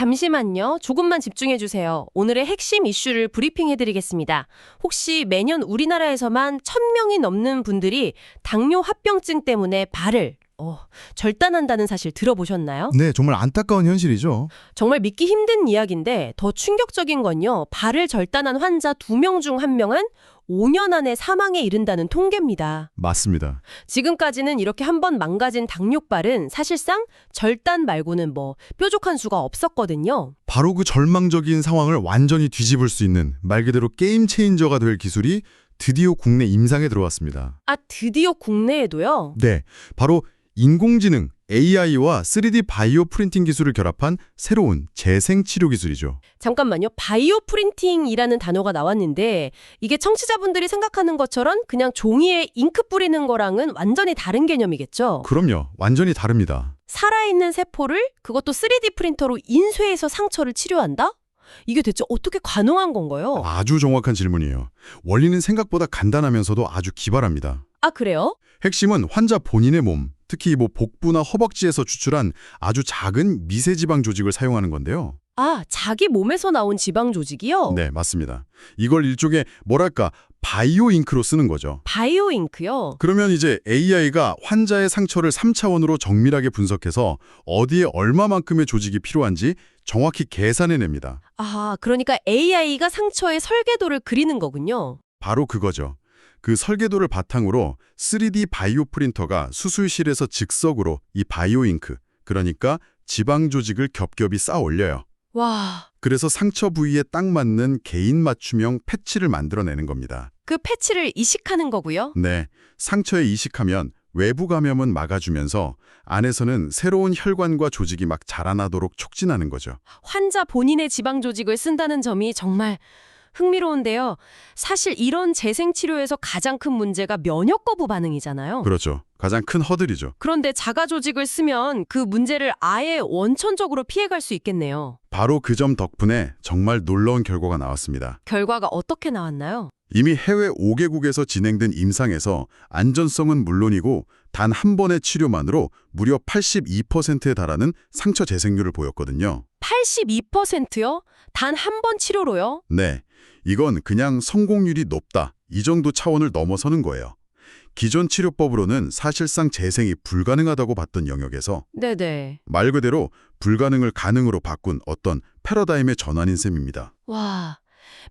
잠시만요. 조금만 집중해 주세요. 오늘의 핵심 이슈를 브리핑해 드리겠습니다. 혹시 매년 우리나라에서만 1000명이 넘는 분들이 당뇨 합병증 때문에 발을 어, 절단한다는 사실 들어보셨나요? 네, 정말 안타까운 현실이죠. 정말 믿기 힘든 이야기인데 더 충격적인 건요. 발을 절단한 환자 2명 중 1명은 5년 안에 사망에 이른다는 통계입니다. 맞습니다. 지금까지는 이렇게 한 번 망가진 당뇨발은 사실상 절단 말고는 뭐 뾰족한 수가 없었거든요. 바로 그 절망적인 상황을 완전히 뒤집을 수 있는 말 그대로 게임 체인저가 될 기술이 드디어 국내 임상에 들어왔습니다. 아, 드디어 국내에도요? 네, 바로 인공지능 AI와 3D 바이오 프린팅 기술을 결합한 새로운 재생 치료 기술이죠. 잠깐만요. 바이오 프린팅이라는 단어가 나왔는데 이게 청취자분들이 생각하는 것처럼 그냥 종이에 잉크 뿌리는 거랑은 완전히 다른 개념이겠죠? 그럼요, 완전히 다릅니다. 살아있는 세포를 그것도 3D 프린터로 인쇄해서 상처를 치료한다? 이게 대체 어떻게 가능한 건가요? 아주 정확한 질문이에요. 원리는 생각보다 간단하면서도 아주 기발합니다. 아, 그래요? 핵심은 환자 본인의 몸, 특히 뭐 복부나 허벅지에서 추출한 아주 작은 미세지방 조직을 사용하는 건데요. 아, 자기 몸에서 나온 지방 조직이요? 네, 맞습니다. 이걸 일종의 뭐랄까 바이오 잉크로 쓰는 거죠. 바이오 잉크요? 그러면 이제 AI가 환자의 상처를 3차원으로 정밀하게 분석해서 어디에 얼마만큼의 조직이 필요한지 정확히 계산해냅니다. 아, 그러니까 AI가 상처의 설계도를 그리는 거군요. 바로 그거죠. 그 설계도를 바탕으로 3D 바이오 프린터가 수술실에서 즉석으로 이 바이오 잉크, 그러니까 지방 조직을 겹겹이 쌓아 올려요. 와, 그래서 상처 부위에 딱 맞는 개인 맞춤형 패치를 만들어내는 겁니다. 그 패치를 이식하는 거고요. 네, 상처에 이식하면 외부 감염은 막아주면서 안에서는 새로운 혈관과 조직이 막 자라나도록 촉진하는 거죠. 환자 본인의 지방 조직을 쓴다는 점이 정말 흥미로운데요. 사실 이런 재생 치료에서 가장 큰 문제가 면역 거부 반응이잖아요. 그렇죠. 가장 큰 허들이죠. 그런데 자가 조직을 쓰면 그 문제를 아예 원천적으로 피해갈 수 있겠네요. 바로 그 점 덕분에 정말 놀라운 결과가 나왔습니다. 결과가 어떻게 나왔나요? 이미 해외 5개국에서 진행된 임상에서 안전성은 물론이고 단 한 번의 치료만으로 무려 82%에 달하는 상처 재생률을 보였거든요. 82%요? 단 한 번 치료로요? 네, 이건 그냥 성공률이 높다 이 정도 차원을 넘어서는 거예요. 기존 치료법으로는 사실상 재생이 불가능하다고 봤던 영역에서 네네. 말 그대로 불가능을 가능으로 바꾼 어떤 패러다임의 전환인 셈입니다. 와,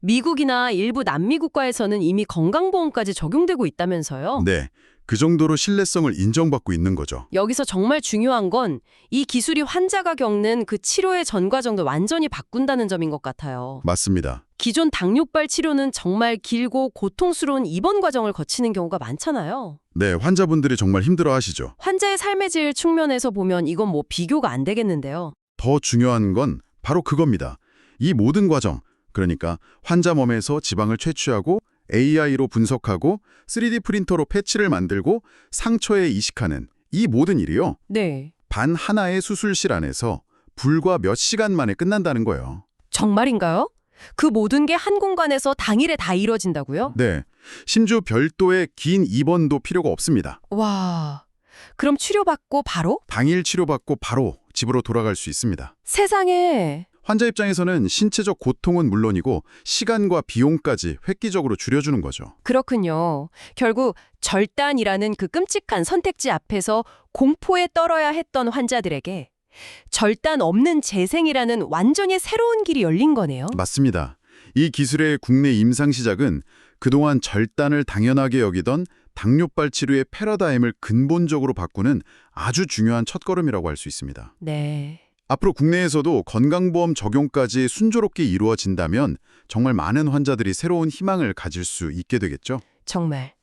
미국이나 일부 남미 국가에서는 이미 건강보험까지 적용되고 있다면서요? 네, 그 정도로 신뢰성을 인정받고 있는 거죠. 여기서 정말 중요한 건 이 기술이 환자가 겪는 그 치료의 전 과정도 완전히 바꾼다는 점인 것 같아요. 맞습니다. 기존 당뇨발 치료는 정말 길고 고통스러운 입원 과정을 거치는 경우가 많잖아요. 네, 환자분들이 정말 힘들어 하시죠. 환자의 삶의 질 측면에서 보면 이건 뭐 비교가 안 되겠는데요. 더 중요한 건 바로 그겁니다. 이 모든 과정, 그러니까 환자 몸에서 지방을 채취하고 AI로 분석하고 3D 프린터로 패치를 만들고 상처에 이식하는 이 모든 일이요. 네. 반 하나의 수술실 안에서 불과 몇 시간 만에 끝난다는 거예요. 정말인가요? 그 모든 게 한 공간에서 당일에 다 이뤄진다고요? 네. 심지어 별도의 긴 입원도 필요가 없습니다. 와. 그럼 치료받고 바로? 당일 치료받고 바로 집으로 돌아갈 수 있습니다. 세상에. 환자 입장에서는 신체적 고통은 물론이고 시간과 비용까지 획기적으로 줄여주는 거죠. 그렇군요. 결국 절단이라는 그 끔찍한 선택지 앞에서 공포에 떨어야 했던 환자들에게 절단 없는 재생이라는 완전히 새로운 길이 열린 거네요. 맞습니다. 이 기술의 국내 임상 시작은 그동안 절단을 당연하게 여기던 당뇨발 치료의 패러다임을 근본적으로 바꾸는 아주 중요한 첫걸음이라고 할 수 있습니다. 네. 앞으로 국내에서도 건강보험 적용까지 순조롭게 이루어진다면 정말 많은 환자들이 새로운 희망을 가질 수 있게 되겠죠. 정말.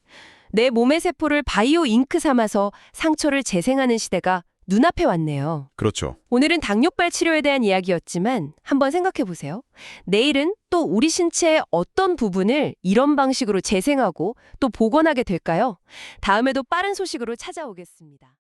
내 몸의 세포를 바이오 잉크 삼아서 상처를 재생하는 시대가 눈앞에 왔네요. 그렇죠. 오늘은 당뇨발 치료에 대한 이야기였지만 한번 생각해 보세요. 내일은 또 우리 신체의 어떤 부분을 이런 방식으로 재생하고 또 복원하게 될까요? 다음에도 빠른 소식으로 찾아오겠습니다.